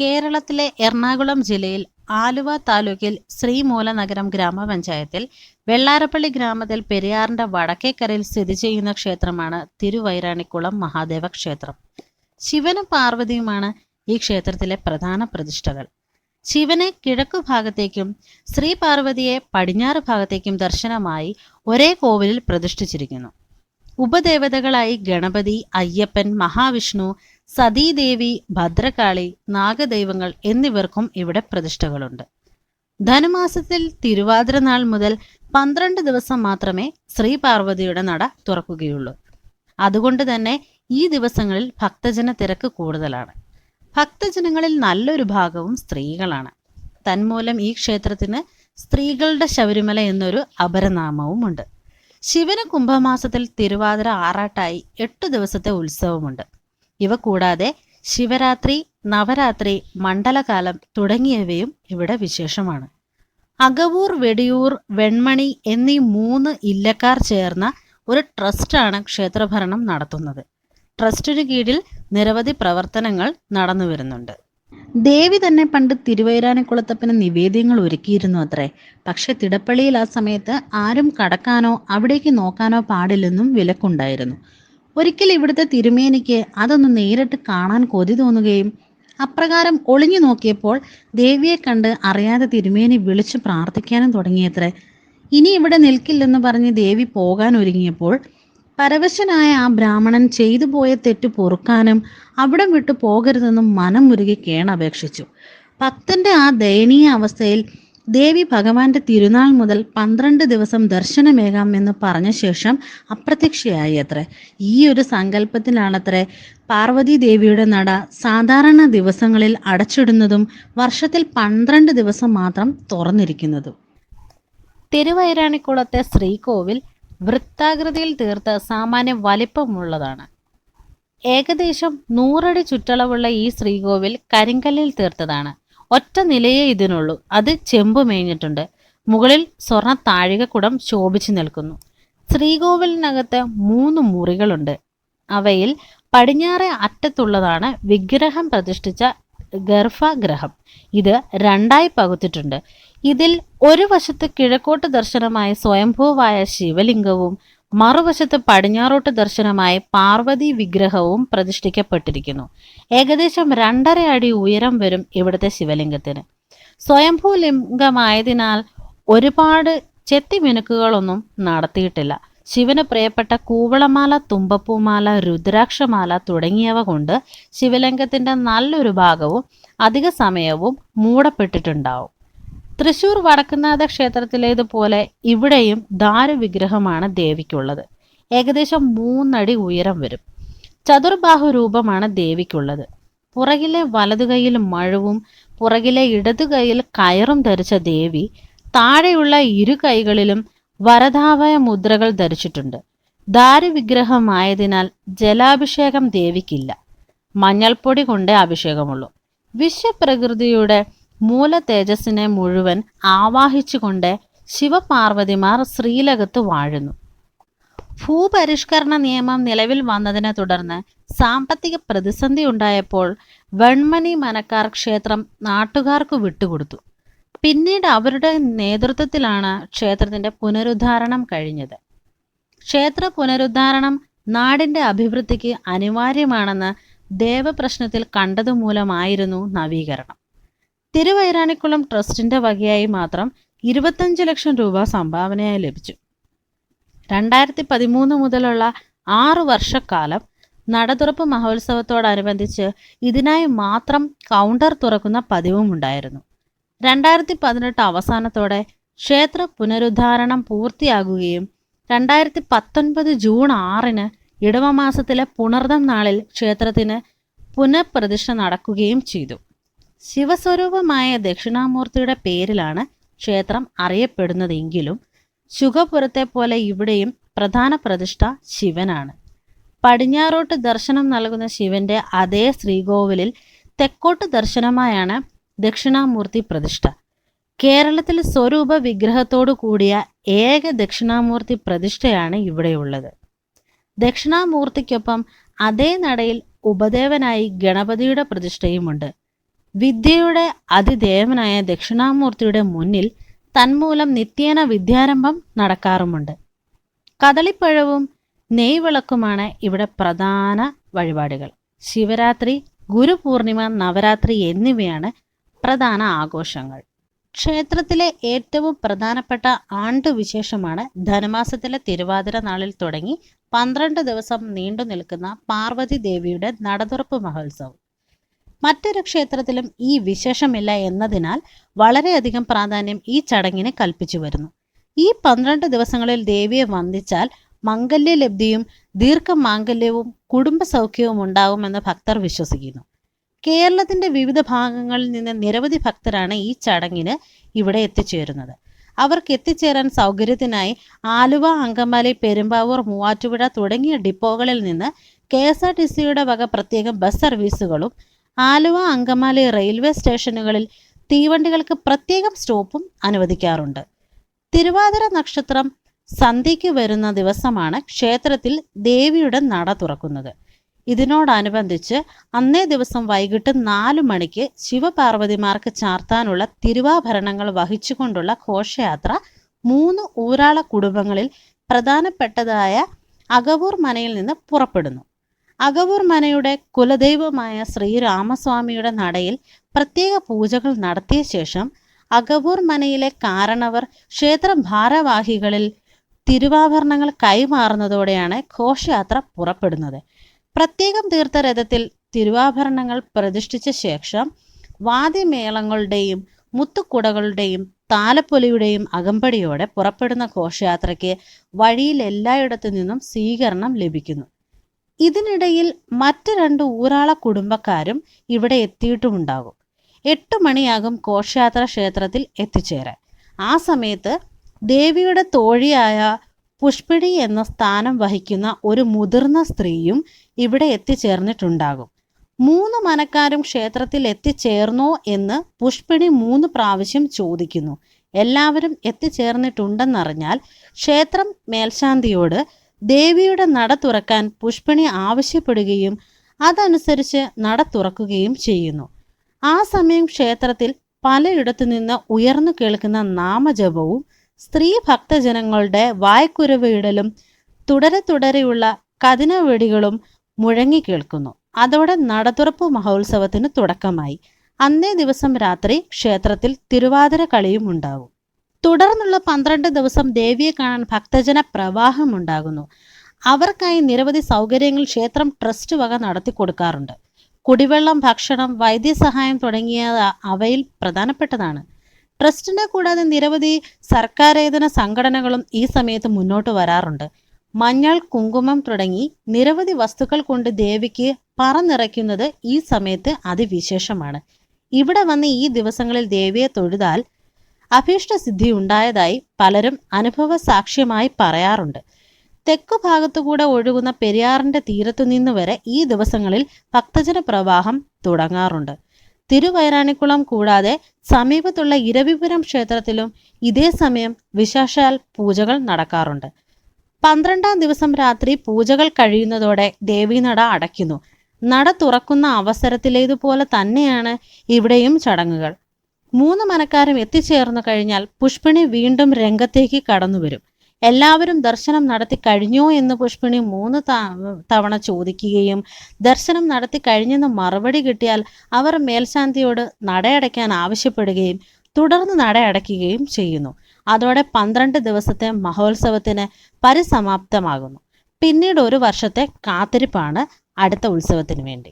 കേരളത്തിലെ എറണാകുളം ജില്ലയിൽ ആലുവ താലൂക്കിൽ ശ്രീമൂലനഗരം ഗ്രാമപഞ്ചായത്തിൽ വെള്ളാരപ്പള്ളി ഗ്രാമത്തിൽ പെരിയാറിന്റെ വടക്കേക്കരയിൽ സ്ഥിതി ചെയ്യുന്ന ക്ഷേത്രമാണ് തിരുവൈരാണിക്കുളം മഹാദേവ ക്ഷേത്രം. ശിവനും പാർവതിയുമാണ് ഈ ക്ഷേത്രത്തിലെ പ്രധാന പ്രതിഷ്ഠകൾ. ശിവനെ കിഴക്കു ഭാഗത്തേക്കും ശ്രീ പാർവതിയെ പടിഞ്ഞാറ് ഭാഗത്തേക്കും ദർശനമായി ഒരേ കോവിലിൽ പ്രതിഷ്ഠിച്ചിരിക്കുന്നു. ഉപദേവതകളായി ഗണപതി അയ്യപ്പൻ മഹാവിഷ്ണു സതീദേവി ഭദ്രകാളി നാഗദൈവങ്ങൾ എന്നിവർക്കും ഇവിടെ പ്രതിഷ്ഠകളുണ്ട്. ധനുമാസത്തിൽ തിരുവാതിര നാൾ മുതൽ പന്ത്രണ്ട് ദിവസം മാത്രമേ ശ്രീ പാർവതിയുടെ നട തുറക്കുകയുള്ളൂ. അതുകൊണ്ട് തന്നെ ഈ ദിവസങ്ങളിൽ ഭക്തജന തിരക്ക് കൂടുതലാണ്. ഭക്തജനങ്ങളിൽ നല്ലൊരു ഭാഗവും സ്ത്രീകളാണ്. തന്മൂലം ഈ ക്ഷേത്രത്തിന് സ്ത്രീകളുടെ ശബരിമല എന്നൊരു അപരനാമവുമുണ്ട്. ശിവന് കുംഭമാസത്തിൽ തിരുവാതിര ആറാട്ടായി എട്ടു ദിവസത്തെ ഉത്സവമുണ്ട്. ഇവ കൂടാതെ ശിവരാത്രി നവരാത്രി മണ്ഡലകാലം തുടങ്ങിയവയും ഇവിടെ വിശേഷമാണ്. അകവൂർ വെടിയൂർ വെൺമണി എന്നീ മൂന്ന് ഇല്ലക്കാർ ചേർന്ന ഒരു ട്രസ്റ്റാണ് ക്ഷേത്രഭരണം നടത്തുന്നത്. ട്രസ്റ്റിനു കീഴിൽ നിരവധി പ്രവർത്തനങ്ങൾ നടന്നു വരുന്നുണ്ട്. ദേവി തന്നെ പണ്ട് തിരുവൈരാനക്കുളത്തപ്പന് നിവേദ്യങ്ങൾ ഒരുക്കിയിരുന്നു അത്രേ. പക്ഷെ തിടപ്പള്ളിയിൽ ആ സമയത്ത് ആരും കടക്കാനോ അവിടേക്ക് നോക്കാനോ പാടില്ലെന്നും വിലക്കുണ്ടായിരുന്നു. ഒരിക്കൽ ഇവിടുത്തെ തിരുമേനിക്ക് അതൊന്ന് നേരിട്ട് കാണാൻ കൊതി തോന്നുകയും അപ്രകാരം ഒളിഞ്ഞു നോക്കിയപ്പോൾ ദേവിയെ കണ്ട് അറിയാതെ തിരുമേനി വിളിച്ചു പ്രാർത്ഥിക്കാനും തുടങ്ങിയത്രേ. ഇനി ഇവിടെ നിൽക്കില്ലെന്ന് പറഞ്ഞ് ദേവി പോകാൻ ഒരുങ്ങിയപ്പോൾ പരവശനായ ആ ബ്രാഹ്മണൻ ചെയ്തു പോയ തെറ്റ് പൊറുക്കാനും അവിടം വിട്ടു പോകരുതെന്നും മനം മുരുകി കേണപേക്ഷിച്ചു. ഭക്തന്റെ ആ ദയനീയ അവസ്ഥയിൽ ദേവി ഭഗവാന്റെ തിരുനാൾ മുതൽ പന്ത്രണ്ട് ദിവസം ദർശനമേകാം എന്ന് പറഞ്ഞ ശേഷം അപ്രത്യക്ഷയായി അത്രേ ഈ ഒരു സങ്കല്പത്തിലാണത്രേ പാർവതി ദേവിയുടെ നട സാധാരണ ദിവസങ്ങളിൽ അടച്ചിടുന്നതും വർഷത്തിൽ പന്ത്രണ്ട് ദിവസം മാത്രം തുറന്നിരിക്കുന്നതും. തിരുവൈരാണിക്കുളത്തെ ശ്രീകോവിൽ വൃത്താകൃതിയിൽ തീർത്ത് സാമാന്യ വലിപ്പമുള്ളതാണ്. ഏകദേശം നൂറടി ചുറ്റളവുള്ള ഈ ശ്രീകോവിൽ കരിങ്കല്ലിൽ തീർത്തതാണ്. ഒറ്റ നിലയേ ഇതിനുള്ളൂ. അത് ചെമ്പ് മേഞ്ഞിട്ടുണ്ട്. മുകളിൽ സ്വർണ താഴികക്കുടം ശോഭിച്ചു നിൽക്കുന്നു. ശ്രീകോവിലിനകത്ത് മൂന്ന് മുറികളുണ്ട്. അവയിൽ പടിഞ്ഞാറെ അറ്റത്തുള്ളതാണ് വിഗ്രഹം പ്രതിഷ്ഠിച്ച ഗർഭഗ്രഹം ഇത് രണ്ടായി പകുത്തിട്ടുണ്ട്. ഇതിൽ ഒരു വശത്ത് കിഴക്കോട്ട് ദർശനമായ സ്വയംഭൂവായ ശിവലിംഗവും മറുവശത്ത് പടിഞ്ഞാറോട്ട് ദർശനമായി പാർവതി വിഗ്രഹവും പ്രതിഷ്ഠിക്കപ്പെട്ടിരിക്കുന്നു. ഏകദേശം രണ്ടര അടി ഉയരം വരും ഇവിടുത്തെ ശിവലിംഗത്തിന്. സ്വയംഭൂ ലിംഗമായതിനാൽ ഒരുപാട് ചെത്തിമിനുക്കുകളൊന്നും നടത്തിയിട്ടില്ല. ശിവന് പ്രിയപ്പെട്ട കൂവളമാല തുമ്പപ്പൂമാല രുദ്രാക്ഷമാല തുടങ്ങിയവ കൊണ്ട് ശിവലിംഗത്തിന്റെ നല്ലൊരു ഭാഗവും അധിക സമയവും മൂടപ്പെട്ടിട്ടുണ്ടാവും. തൃശൂർ വടക്കുന്നാഥ ക്ഷേത്രത്തിലേതുപോലെ ഇവിടെയും ദാരുവിഗ്രഹമാണ് ദേവിക്കുള്ളത്. ഏകദേശം മൂന്നടി ഉയരം വരും. ചതുർബാഹു രൂപമാണ് ദേവിക്കുള്ളത്. പുറകിലെ വലതു കൈയിൽ മഴവും പുറകിലെ ഇടതു കൈയിൽ കയറും ധരിച്ച ദേവി താഴെയുള്ള ഇരു കൈകളിലും വരദാഭയ മുദ്രകൾ ധരിച്ചിട്ടുണ്ട്. ദാരുവിഗ്രഹമായതിനാൽ ജലാഭിഷേകം ദേവിക്കില്ല. മഞ്ഞൾപ്പൊടി കൊണ്ടേ അഭിഷേകമുള്ളൂ. വിശ്വപ്രകൃതിയുടെ മൂല തേജസ്സിനെ മുഴുവൻ ആവാഹിച്ചുകൊണ്ട് ശിവപാർവതിമാർ ശ്രീലകത്ത് വാഴുന്നു. ഭൂപരിഷ്കരണ നിയമം നിലവിൽ വന്നതിനെ തുടർന്ന് സാമ്പത്തിക പ്രതിസന്ധി ഉണ്ടായപ്പോൾ വെൺമണി മനക്കാർ ക്ഷേത്രം നാട്ടുകാർക്ക് വിട്ടുകൊടുത്തു. പിന്നീട് അവരുടെ നേതൃത്വത്തിലാണ് ക്ഷേത്രത്തിന്റെ പുനരുദ്ധാരണം കഴിഞ്ഞത്. ക്ഷേത്ര പുനരുദ്ധാരണം നാടിന്റെ അഭിവൃദ്ധിക്ക് അനിവാര്യമാണെന്ന് ദേവപ്രശ്നത്തിൽ കണ്ടതുമൂലമായിരുന്നു നവീകരണം. തിരുവൈരാണിക്കുളം ട്രസ്റ്റിന്റെ വകയായി മാത്രം ഇരുപത്തഞ്ച് ലക്ഷം രൂപ സംഭാവനയായി ലഭിച്ചു. രണ്ടായിരത്തി പതിമൂന്ന് മുതലുള്ള ആറു വർഷക്കാലം നടതുറപ്പ് മഹോത്സവത്തോടനുബന്ധിച്ച് ഇതിനായി മാത്രം കൗണ്ടർ തുറക്കുന്ന പതിവുമുണ്ടായിരുന്നു. രണ്ടായിരത്തി പതിനെട്ട് അവസാനത്തോടെ ക്ഷേത്ര പുനരുദ്ധാരണം പൂർത്തിയാകുകയും രണ്ടായിരത്തി പത്തൊൻപത് ജൂൺ ആറിന് ഇടവമാസത്തിലെ പുണർദം നാളിൽ ക്ഷേത്രത്തിന് പുനഃപ്രതിഷ്ഠ നടക്കുകയും ചെയ്തു. ശിവസ്വരൂപമായ ദക്ഷിണാമൂർത്തിയുടെ പേരിലാണ് ക്ഷേത്രം അറിയപ്പെടുന്നതെങ്കിലും ശുഖപുരത്തെ പോലെ ഇവിടെയും പ്രധാന പ്രതിഷ്ഠ ശിവനാണ്. പടിഞ്ഞാറോട്ട് ദർശനം നൽകുന്ന ശിവന്റെ അതേ ശ്രീകോവിലിൽ തെക്കോട്ട് ദർശനമായാണ് ദക്ഷിണാമൂർത്തി പ്രതിഷ്ഠ. കേരളത്തിൽ സ്വരൂപ വിഗ്രഹത്തോടു കൂടിയ ഏക ദക്ഷിണാമൂർത്തി പ്രതിഷ്ഠയാണ് ഇവിടെയുള്ളത്. ദക്ഷിണാമൂർത്തിക്കൊപ്പം അതേ നടയിൽ ഉപദേവനായി ഗണപതിയുടെ പ്രതിഷ്ഠയുമുണ്ട്. വിദ്യയുടെ അതിദേവനായ ദക്ഷിണാമൂർത്തിയുടെ മുന്നിൽ തന്മൂലം നിത്യേന വിദ്യാരംഭം നടക്കാറുമുണ്ട്. കദളിപ്പഴവും നെയ്വിളക്കുമാണ് ഇവിടെ പ്രധാന വഴിപാടുകൾ. ശിവരാത്രി ഗുരുപൂർണിമ നവരാത്രി എന്നിവയാണ് പ്രധാന ആഘോഷങ്ങൾ. ക്ഷേത്രത്തിലെ ഏറ്റവും പ്രധാനപ്പെട്ട ആണ്ടുവിശേഷമാണ് ധനുമാസത്തിലെ തിരുവാതിര നാളിൽ തുടങ്ങി പന്ത്രണ്ട് ദിവസം നീണ്ടു നിൽക്കുന്ന പാർവതി ദേവിയുടെ നടതുറപ്പ് മഹോത്സവം. മറ്റൊരു ക്ഷേത്രത്തിലും ഈ വിശേഷമില്ല എന്നതിനാൽ വളരെയധികം പ്രാധാന്യം ഈ ചടങ്ങിനെ കൽപ്പിച്ചു വരുന്നു. ഈ പന്ത്രണ്ട് ദിവസങ്ങളിൽ ദേവിയെ വന്ദിച്ചാൽ മംഗല്യലബ്ധിയും ദീർഘമാംഗല്യവും കുടുംബ സൗഖ്യവും ഉണ്ടാകുമെന്ന് ഭക്തർ വിശ്വസിക്കുന്നു. കേരളത്തിന്റെ വിവിധ ഭാഗങ്ങളിൽ നിന്ന് നിരവധി ഭക്തരാണ് ഈ ചടങ്ങിന് ഇവിടെ എത്തിച്ചേരുന്നത്. അവർക്ക് എത്തിച്ചേരാൻ സൗകര്യത്തിനായി ആലുവ അങ്കമാലി പെരുമ്പാവൂർ മൂവാറ്റുപുഴ തുടങ്ങിയ ഡിപ്പോകളിൽ നിന്ന് കെ എസ് ആർ ടി സിയുടെ വക പ്രത്യേകം ബസ് സർവീസുകളും ആലുവ അങ്കമാലി റെയിൽവേ സ്റ്റേഷനുകളിൽ തീവണ്ടികൾക്ക് പ്രത്യേകം സ്റ്റോപ്പും അനുവദിക്കാറുണ്ട്. തിരുവാതിര നക്ഷത്രം സന്ധ്യയ്ക്ക് വരുന്ന ദിവസമാണ് ക്ഷേത്രത്തിൽ ദേവിയുടെ നട തുറക്കുന്നത്. ഇതിനോടനുബന്ധിച്ച് അന്നേ ദിവസം വൈകിട്ട് നാലു മണിക്ക് ശിവപാർവതിമാർക്ക് ചാർത്താനുള്ള തിരുവാഭരണങ്ങൾ വഹിച്ചുകൊണ്ടുള്ള ഘോഷയാത്ര മൂന്ന് ഊരാള കുടുംബങ്ങളിൽ പ്രധാനപ്പെട്ടതായ അകവൂർ മനയിൽ നിന്ന് പുറപ്പെടുന്നു. അകവൂർ മനയുടെ കുലദൈവമായ ശ്രീരാമസ്വാമിയുടെ നടയിൽ പ്രത്യേക പൂജകൾ നടത്തിയ ശേഷം അകവൂർ മനയിലെ കാരണവർ ക്ഷേത്ര ഭാരവാഹികളിൽ തിരുവാഭരണങ്ങൾ കൈമാറുന്നതോടെയാണ് ഘോഷയാത്ര പുറപ്പെടുന്നത്. പ്രത്യേകം തീർത്ത രഥത്തിൽ തിരുവാഭരണങ്ങൾ പ്രതിഷ്ഠിച്ച ശേഷം വാദ്യമേളങ്ങളുടെയും മുത്തുക്കുടകളുടെയും താലപ്പൊലിയുടെയും അകമ്പടിയോടെ പുറപ്പെടുന്ന ഘോഷയാത്രയ്ക്ക് വഴിയിൽ എല്ലായിടത്തു നിന്നും സ്വീകരണം ലഭിക്കുന്നു. ഇതിനിടയിൽ മറ്റ് രണ്ട് ഊരാള കുടുംബക്കാരും ഇവിടെ എത്തിയിട്ടുമുണ്ടാകും. എട്ട് മണിയാകും ഘോഷയാത്ര ക്ഷേത്രത്തിൽ എത്തിച്ചേരാൻ. ആ സമയത്ത് ദേവിയുടെ തോഴിയായ പുഷ്പിണി എന്ന സ്ഥാനം വഹിക്കുന്ന ഒരു മുതിർന്ന സ്ത്രീയും ഇവിടെ എത്തിച്ചേർന്നിട്ടുണ്ടാകും. മൂന്ന് മനക്കാരും ക്ഷേത്രത്തിൽ എത്തിച്ചേർന്നോ എന്ന് പുഷ്പിണി മൂന്ന് പ്രാവശ്യം ചോദിക്കുന്നു. എല്ലാവരും എത്തിച്ചേർന്നിട്ടുണ്ടെന്നറിഞ്ഞാൽ ക്ഷേത്രം മേൽശാന്തിയോട് ദേവിയുടെ നട തുറക്കാൻ പുഷ്പണി ആവശ്യപ്പെടുകയും അതനുസരിച്ച് നട തുറക്കുകയും ചെയ്യുന്നു. ആ സമയം ക്ഷേത്രത്തിൽ പലയിടത്തു നിന്ന് ഉയർന്നു കേൾക്കുന്ന നാമജപവും സ്ത്രീ ഭക്തജനങ്ങളുടെ വായ്ക്കുരവിടലും തുടരെ തുടരെയുള്ള കതിനവെടികളും മുഴങ്ങി കേൾക്കുന്നു. അതോടെ നടതുറപ്പ് മഹോത്സവത്തിന് തുടക്കമായി. അന്നേ ദിവസം രാത്രി ക്ഷേത്രത്തിൽ തിരുവാതിര കളിയും ഉണ്ടാവും. തുടർന്നുള്ള പന്ത്രണ്ട് ദിവസം ദേവിയെ കാണാൻ ഭക്തജന പ്രവാഹം ഉണ്ടാകുന്നു. അവർക്കായി നിരവധി സൗകര്യങ്ങൾ ക്ഷേത്രം ട്രസ്റ്റ് വക നടത്തി കൊടുക്കാറുണ്ട്. കുടിവെള്ളം ഭക്ഷണം വൈദ്യസഹായം തുടങ്ങിയ അവയിൽ പ്രധാനപ്പെട്ടതാണ്. ട്രസ്റ്റിനെ കൂടാതെ നിരവധി സർക്കാരേതര സംഘടനകളും ഈ സമയത്ത് മുന്നോട്ട് വരാറുണ്ട്. മഞ്ഞൾ കുങ്കുമം തുടങ്ങി നിരവധി വസ്തുക്കൾ കൊണ്ട് ദേവിക്ക് പറന്നിറയ്ക്കുന്നത് ഈ സമയത്ത് അതിവിശേഷമാണ്. ഇവിടെ വന്ന് ഈ ദിവസങ്ങളിൽ ദേവിയെ തൊഴുതാൽ അഭീഷ്ടസിദ്ധി ഉണ്ടായതായി പലരും അനുഭവ സാക്ഷ്യമായി പറയാറുണ്ട്. തെക്കു ഭാഗത്തുകൂടെ ഒഴുകുന്ന പെരിയാറിന്റെ തീരത്തുനിന്ന് വരെ ഈ ദിവസങ്ങളിൽ ഭക്തജന പ്രവാഹം തുടങ്ങാറുണ്ട്. തിരുവൈരാണിക്കുളം കൂടാതെ സമീപത്തുള്ള ഇരവിപുരം ക്ഷേത്രത്തിലും ഇതേ സമയം വിശേഷാൽ പൂജകൾ നടക്കാറുണ്ട്. പന്ത്രണ്ടാം ദിവസം രാത്രി പൂജകൾ കഴിയുന്നതോടെ ദേവീനട അടയ്ക്കുന്നു. നട തുറക്കുന്ന അവസരത്തിലേതുപോലെ തന്നെയാണ് ഇവിടെയും ചടങ്ങുകൾ. മൂന്ന് മനക്കാരും എത്തിച്ചേർന്നു കഴിഞ്ഞാൽ പുഷ്പിണി വീണ്ടും രംഗത്തേക്ക് കടന്നു വരും. എല്ലാവരും ദർശനം നടത്തി കഴിഞ്ഞോ എന്ന് പുഷ്പിണി മൂന്ന് തവണ ചോദിക്കുകയും ദർശനം നടത്തി കഴിഞ്ഞെന്ന് മറുപടി കിട്ടിയാൽ അവർ മേൽശാന്തിയോട് നടയടയ്ക്കാൻ ആവശ്യപ്പെടുകയും തുടർന്ന് നടയടയ്ക്കുകയും ചെയ്യുന്നു. അതോടെ പന്ത്രണ്ട് ദിവസത്തെ മഹോത്സവത്തിന് പരിസമാപ്തമാകുന്നു. പിന്നീട് ഒരു വർഷത്തെ കാത്തിരിപ്പാണ് അടുത്ത ഉത്സവത്തിന് വേണ്ടി.